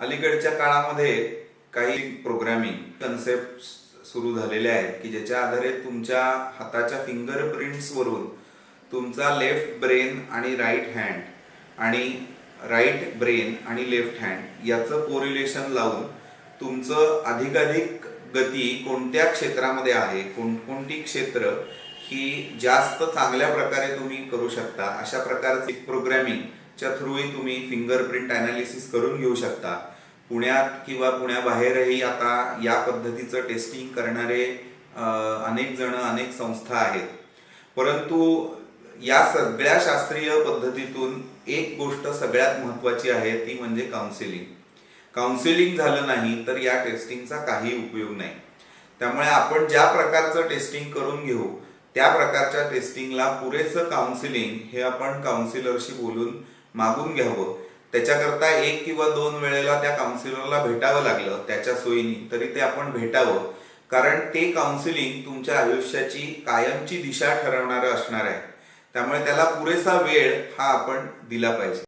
अलीकडच्या काळामध्ये काही प्रोग्रामिंग कन्सेप्ट सुरू झालेले आहेत की ज्याच्या आधारे तुमच्या हाताच्या फिंगरप्रिंट्स वरून तुमचा लेफ्ट ब्रेन आणि राईट हँड आणि राईट ब्रेन आणि लेफ्ट हँड याचं कोरिलेशन लावून तुमचं अधिकाधिक गती कोणत्या क्षेत्रामध्ये आहे कोणकोणती क्षेत्र ही जास्त चांगल्या प्रकारे तुम्ही करू शकता. अशा प्रकारचे च्या थ्रूही तुम्ही फिंगरप्रिंट अनालिसिस करून घेऊ शकता. पुण्यात किंवा पुण्याबाहेरही आता या पद्धतीचं टेस्टिंग करणारे अनेक जण अनेक संस्था आहेत. परंतु या सगळ्या शास्त्रीय पद्धतीतून एक गोष्ट सगळ्यात महत्वाची आहे ती म्हणजे काउन्सिलिंग काउन्सिलिंग झालं नाही तर या टेस्टिंगचा काही उपयोग नाही. त्यामुळे आपण ज्या प्रकारचं टेस्टिंग करून घेऊ त्या प्रकारच्या टेस्टिंगला पुरेसं काउन्सिलिंग हे आपण काउन्सिलरशी बोलून मागून घ्यावं. त्याच्याकरता एक किंवा दोन वेळेला त्या काउन्सिलरला भेटावं लागलं त्याच्या सोयीनी तरी ते आपण भेटावं. कारण ते काउन्सिलिंग तुमच्या आयुष्याची कायमची दिशा ठरवणारं असणार आहे. त्यामुळे त्याला पुरेसा वेळ हा आपण दिला पाहिजे.